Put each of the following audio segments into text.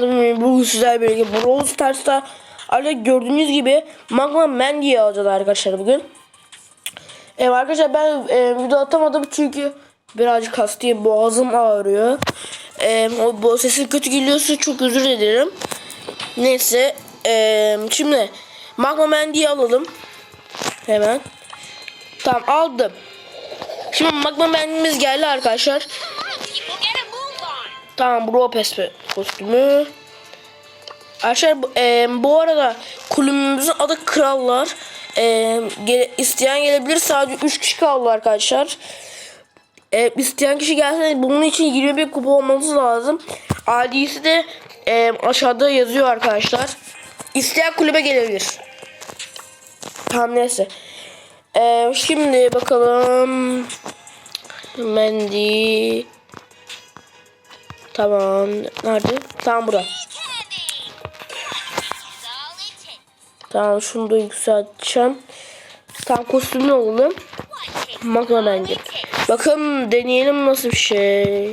Bu sizler birlikte Brawl Stars'ta artık gördüğünüz gibi Magma Mandy'yi alacağız arkadaşlar bugün. Evet arkadaşlar ben e, video atamadım çünkü birazcık hastayım boğazım ağrıyor. E, o, bu sesim kötü geliyorsa çok özür dilerim. Neyse e, şimdi Magma Mandy'yi alalım. Hemen. Tamam aldım. Şimdi Magma Mandy'miz geldi arkadaşlar. Tamam Bro Pespe kostümü. Arkadaşlar e, bu arada kulübümüzün adı Krallar. E, gele- isteyen gelebilir. Sadece 3 kişi kaldı arkadaşlar. E, isteyen kişi gelse bunun için 21 kupa olması lazım. ID'si de e, aşağıda yazıyor arkadaşlar. İsteyen kulübe gelebilir. Tamam neyse. E, şimdi bakalım. Mandy. Tamam. Nerede? Tamam bura. Tamam şunu da yükselteceğim. Tamam. What takes Magma bence. Bakın deneyelim nasıl bir şey.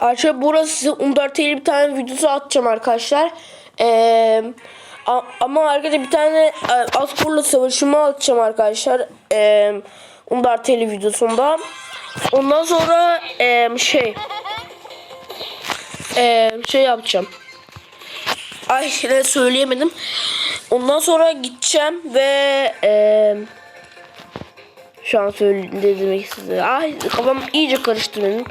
Arkadaşlar burası size Undertale'li bir tane videosu atacağım arkadaşlar. Ee, ama arkadaşlar bir tane e, Askur'la savaşımı atacağım arkadaşlar. Ee, Undertale videosunda. Ondan sonra e, şey e, şey yapacağım. Ay ne söyleyemedim. Ondan sonra gideceğim ve e, şu an söylemek istedim. Ay kafam iyice karıştı benim.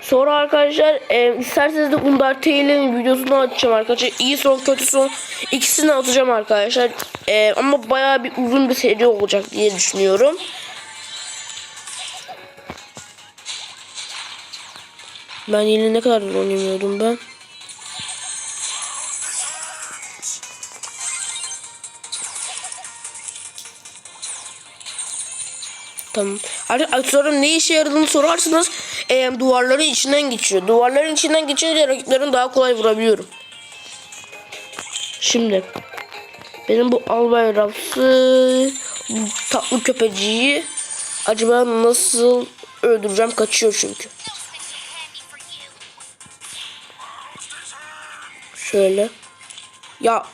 Sonra arkadaşlar e, isterseniz de Undertale'in videosunu açacağım arkadaşlar. İyi son kötü son ikisini atacağım arkadaşlar. E, ama bayağı bir uzun bir seri olacak diye düşünüyorum. Ben yine ne kadar oynamıyordum ben. Tamam. Artık ne işe yaradığını sorarsanız e, duvarların içinden geçiyor. Duvarların içinden geçince rakiplerin daha kolay vurabiliyorum. Şimdi benim bu albay rafsı bu tatlı köpeciyi acaba nasıl öldüreceğim kaçıyor çünkü. Şöyle. Ya.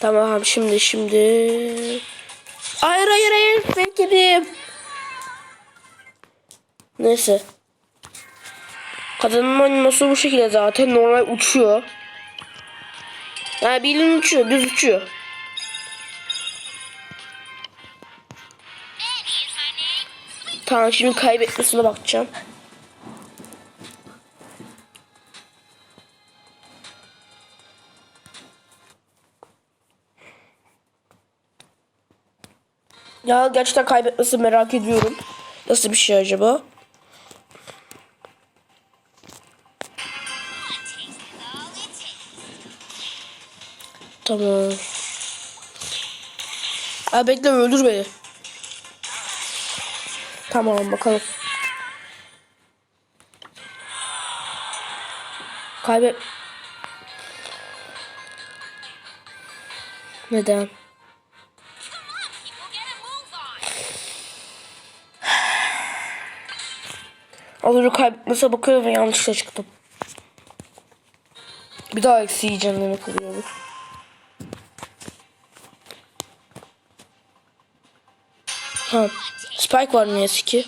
Tamam şimdi şimdi. Hayır hayır hayır bekledim. Neyse. Kadının animasyonu bu şekilde zaten normal uçuyor. Yani bildiğin uçuyor düz uçuyor. Tamam şimdi kaybetmesine bakacağım. Ya gerçekten kaybetmesi merak ediyorum. Nasıl bir şey acaba? Tamam. Ha bekle öldür beni. Tamam bakalım. Kaybet. Neden? Önce kaybetmese bakıyorum ve yanlışla çıktım. Bir daha eksi yiyeceğim demek oluyor. Ha, Spike var neyse ki.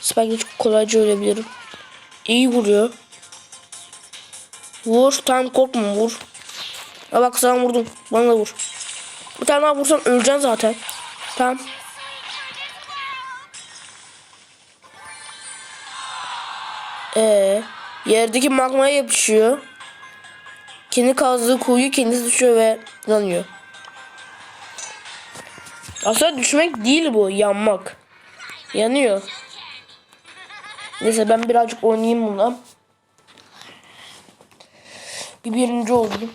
Spike'le çok kolayca ölebilirim. İyi vuruyor. Vur, tam korkma vur. Ha bak sana vurdum. Bana da vur. Bir tane daha vursan öleceksin zaten. Tamam. Ee, yerdeki magmaya yapışıyor. Kendi kazdığı kuyu kendisi düşüyor ve yanıyor. Aslında düşmek değil bu, yanmak. Yanıyor. Neyse ben birazcık oynayayım bundan. Bir birinci oldum.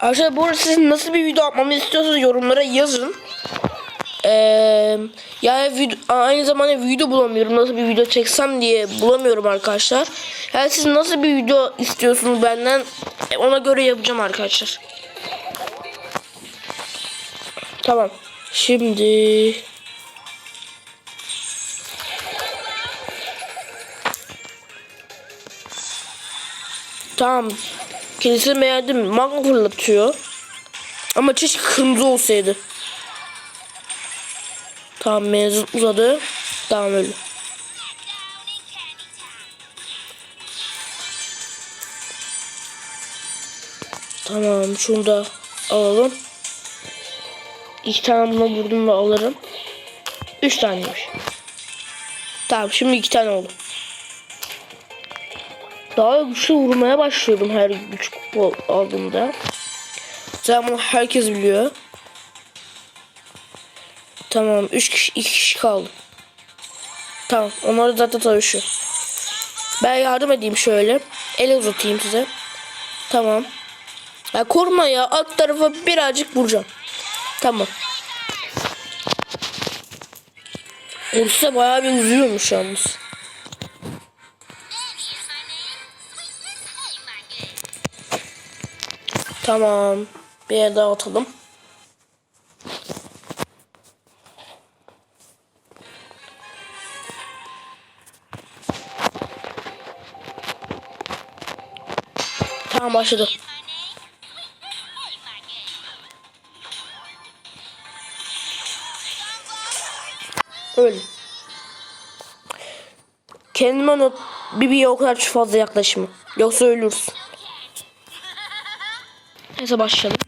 Arkadaşlar bu arada siz nasıl bir video atmamı istiyorsanız yorumlara yazın. Ee, yani aynı zamanda video bulamıyorum. Nasıl bir video çeksem diye bulamıyorum arkadaşlar. Yani siz nasıl bir video istiyorsunuz benden e, ona göre yapacağım arkadaşlar. Tamam. Şimdi Tamam. Kendisini beğendim. Magma fırlatıyor. Ama keşke kırmızı olsaydı. Tamam mevzu uzadı. Tamam öyle. Tamam şunu da alalım. İki tane buna vurdum ve alırım. Üç taneymiş. Tamam şimdi iki tane oldu. Daha güçlü vurmaya başlıyordum her güç aldığımda. Zaten bunu herkes biliyor. Tamam 3 kişi 2 kişi kaldı. Tamam onlar zaten savaşıyor. Ben yardım edeyim şöyle. El uzatayım size. Tamam. Ya korkma ya alt tarafa birazcık vuracağım. Tamam. Ursa bayağı bir uzuyormuş yalnız. Tamam. Bir yere daha atalım. Tamam başladı. Öyle. Kendime not Bibi'ye o kadar çok fazla yaklaşma. Yoksa ölürsün. Neyse başlayalım.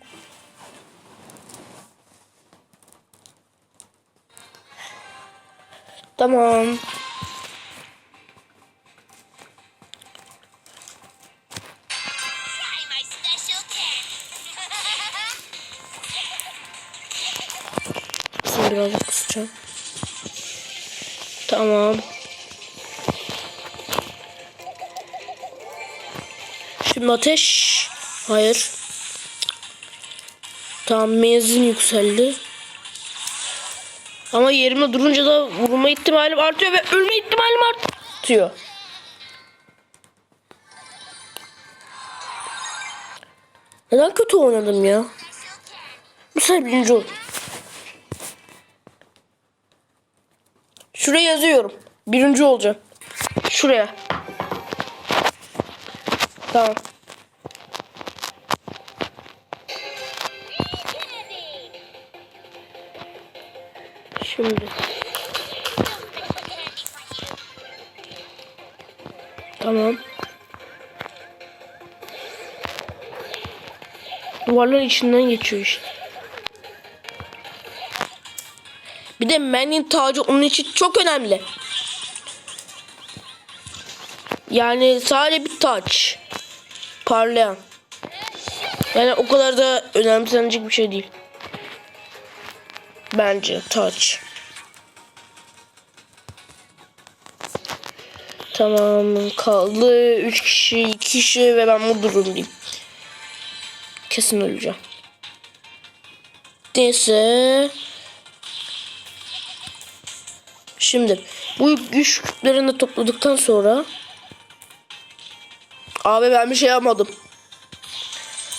Tamam. Şimdi ateş. Hayır. Tamam menzil yükseldi. Ama yerime durunca da vurma ihtimalim artıyor ve ölme ihtimalim artıyor. Neden kötü oynadım ya? Bu sefer birinci oldum. Şuraya yazıyorum. Birinci olacağım. Şuraya. Tamam. Şimdi. Tamam. Duvarlar içinden geçiyor işte. De Manning tacı onun için çok önemli. Yani sadece bir taç. Parlayan. Yani o kadar da önemsenecek bir şey değil. Bence taç. Tamam kaldı 3 kişi 2 kişi ve ben burada durumdayım. Kesin öleceğim. Neyse. Şimdi bu güç küplerini topladıktan sonra Abi ben bir şey yapmadım.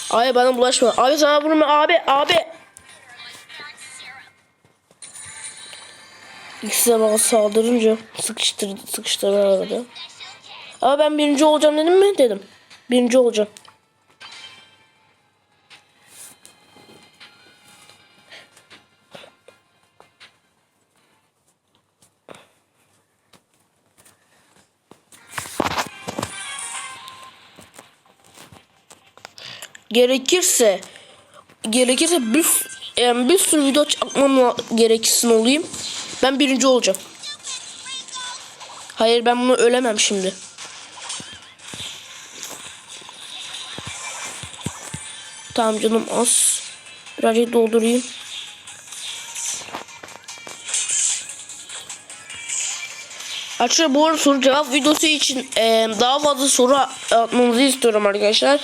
Abi bana bulaşma. Abi sana vurma abi abi. İkisi bana saldırınca sıkıştırdı sıkıştırdı arada. Ama ben birinci olacağım dedim mi? Dedim. Birinci olacağım. Gerekirse gerekirse bir yani bir sürü video çekmem gereksin olayım. Ben birinci olacağım. Hayır ben bunu ölemem şimdi. Tamam canım az. Birazcık doldurayım. Arkadaşlar bu arada soru cevap videosu için e, daha fazla soru atmanızı istiyorum arkadaşlar.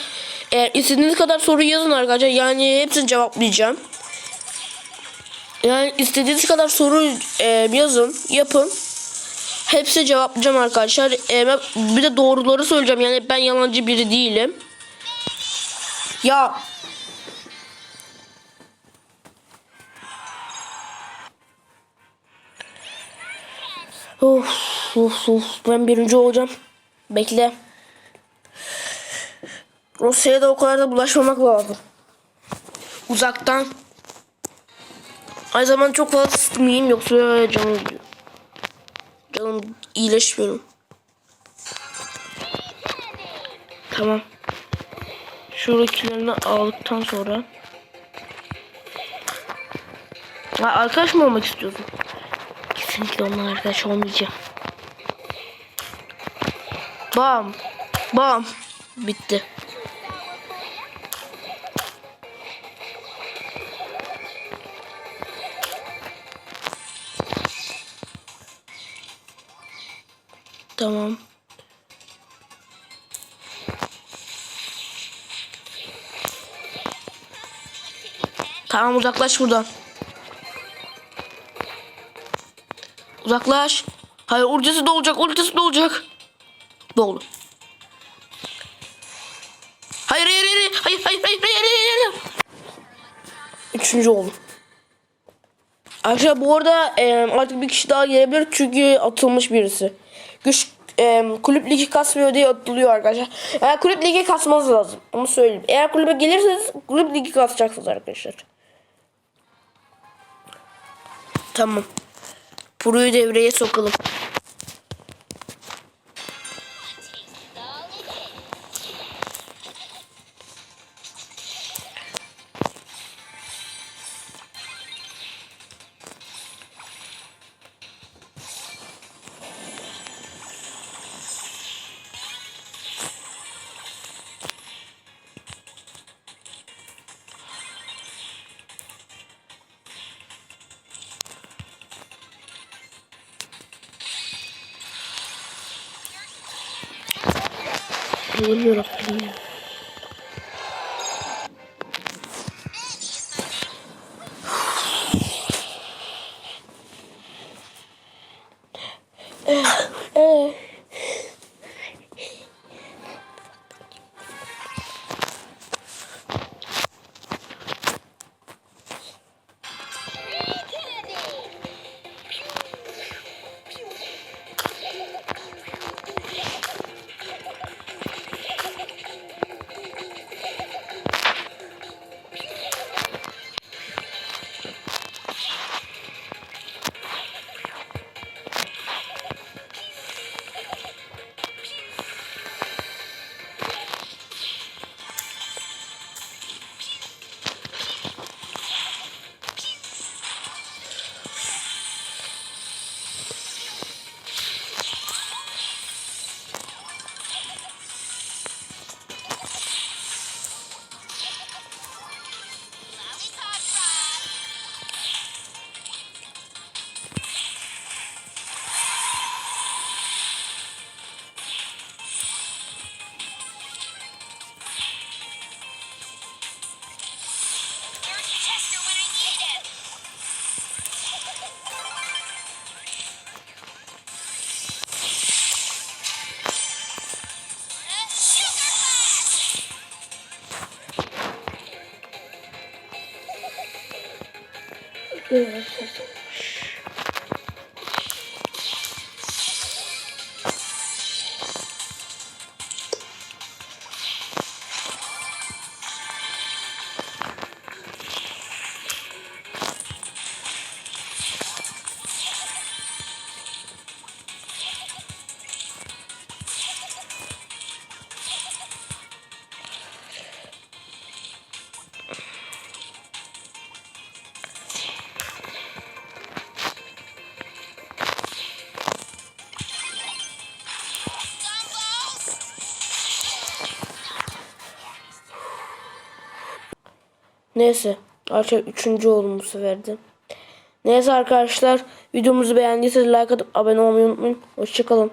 Eğer istediğiniz kadar soru yazın arkadaşlar. Yani hepsini cevaplayacağım. Yani istediğiniz kadar soru e, yazın, yapın. Hepsi cevaplayacağım arkadaşlar. E, bir de doğruları söyleyeceğim. Yani ben yalancı biri değilim. Ya Of of of ben birinci olacağım. Bekle. Rusya'ya da o kadar da bulaşmamak lazım. Uzaktan. Ay zaman çok fazla sıkmayayım yoksa canım. Canım iyileşmiyorum. Tamam. Şuradakilerini aldıktan sonra. Ha, arkadaş mı olmak istiyorsun? Kesinlikle onunla arkadaş olmayacağım. Bam. Bam. Bitti. Tamam uzaklaş buradan. Uzaklaş. Hayır ultisi de olacak ultisi de olacak. Boğulun. Hayır hayır hayır hayır hayır hayır hayır hayır. Üçüncü oldum. Arkadaşlar bu arada e, artık bir kişi daha gelebilir çünkü atılmış birisi. Güç e, kulüp ligi kasmıyor diye atılıyor arkadaşlar. Yani kulüp ligi kasmanız lazım. Onu söyleyeyim. Eğer kulübe gelirseniz kulüp ligi kasacaksınız arkadaşlar. Tamam. Puruyu devreye sokalım. Allah'ım yarabbim ya. Eee. 对有了 Neyse. Arkadaşlar üçüncü oldum bu sefer de. Neyse arkadaşlar videomuzu beğendiyseniz like atıp abone olmayı unutmayın. Hoşçakalın.